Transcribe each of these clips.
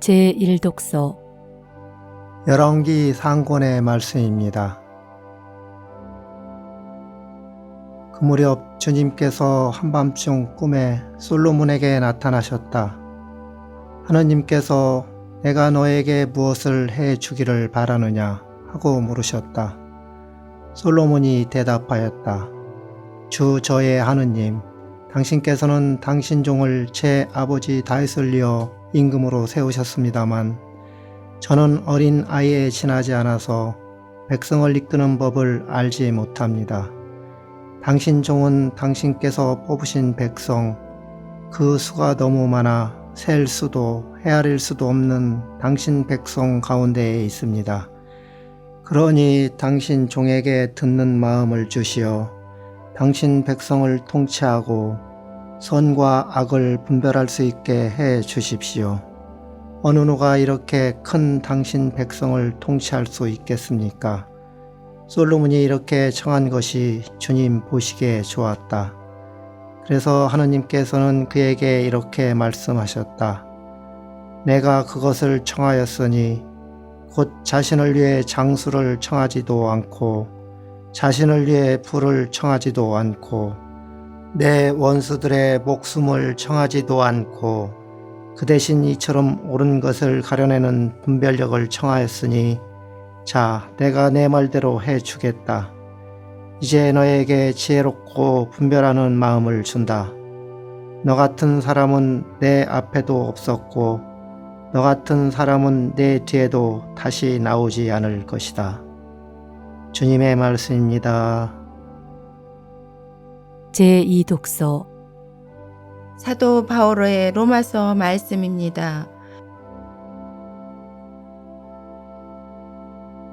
제1독서 열왕기 상권의 말씀입니다. 그 무렵 주님께서 한밤중 꿈에 솔로몬에게 나타나셨다. 하느님께서 내가 너에게 무엇을 해 주기를 바라느냐 하고 물으셨다. 솔로몬이 대답하였다. 주 저의 하느님, 당신께서는 당신 종을 제 아버지 다윗을 이어 임금으로 세우셨습니다만 저는 어린 아이에 지나지 않아서 백성을 이끄는 법을 알지 못합니다. 당신 종은 당신께서 뽑으신 백성, 그 수가 너무 많아 셀 수도 헤아릴 수도 없는 당신 백성 가운데에 있습니다. 그러니 당신 종에게 듣는 마음을 주시어 당신 백성을 통치하고 선과 악을 분별할 수 있게 해 주십시오. 어느 누가 이렇게 큰 당신 백성을 통치할 수 있겠습니까? 솔로몬이 이렇게 청한 것이 주님 보시기에 좋았다. 그래서 하느님께서는 그에게 이렇게 말씀하셨다. 내가 그것을 청하였으니 곧 자신을 위해 장수를 청하지도 않고 자신을 위해 부를 청하지도 않고 내 원수들의 목숨을 청하지도 않고 그 대신 이처럼 옳은 것을 가려내는 분별력을 청하였으니 자 내가 내 말대로 해 주겠다. 이제 너에게 지혜롭고 분별하는 마음을 준다. 너 같은 사람은 내 앞에도 없었고 너 같은 사람은 내 뒤에도 다시 나오지 않을 것이다. 주님의 말씀입니다. 제2독서 사도 바오로의 로마서 말씀입니다.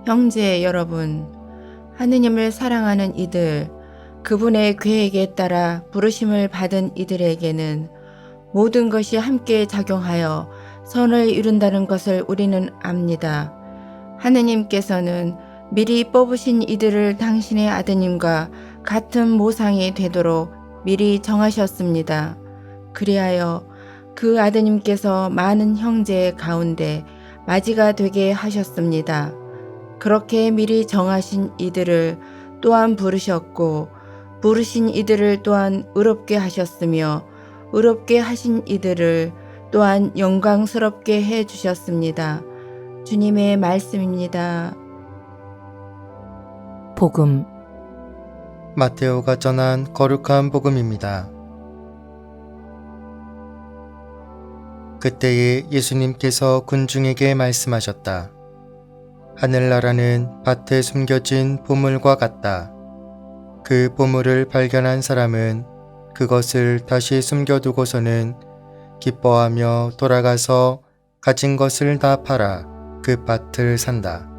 형제 여러분, 하느님을 사랑하는 이들, 그분의 계획에 따라 부르심을 받은 이들에게는 모든 것이 함께 작용하여 선을 이룬다는 것을 우리는 압니다. 하느님께서는 미리 뽑으신 이들을 당신의 아드님과 같은 모상이 되도록 미리 정하셨습니다. 그리하여 그 아드님께서 많은 형제 가운데 맞이가 되게 하셨습니다. 그렇게 미리 정하신 이들을 또한 부르셨고 부르신 이들을 또한 의롭게 하셨으며 의롭게 하신 이들을 또한 영광스럽게 해 주셨습니다. 주님의 말씀입니다. 복음 마테오가 전한 거룩한 복음입니다. 그때에 예수님께서 군중에게 말씀하셨다. 하늘나라는 밭에 숨겨진 보물과 같다. 그 보물을 발견한 사람은 그것을 다시 숨겨두고서는 기뻐하며 돌아가서 가진 것을 다 팔아 그 밭을 산다.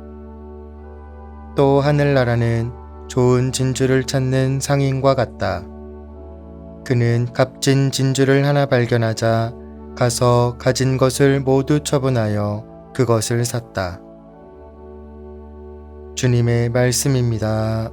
또 하늘나라는 좋은 진주를 찾는 상인과 같다. 그는 값진 진주를 하나 발견하자 가서 가진 것을 모두 처분하여 그것을 샀다. 주님의 말씀입니다.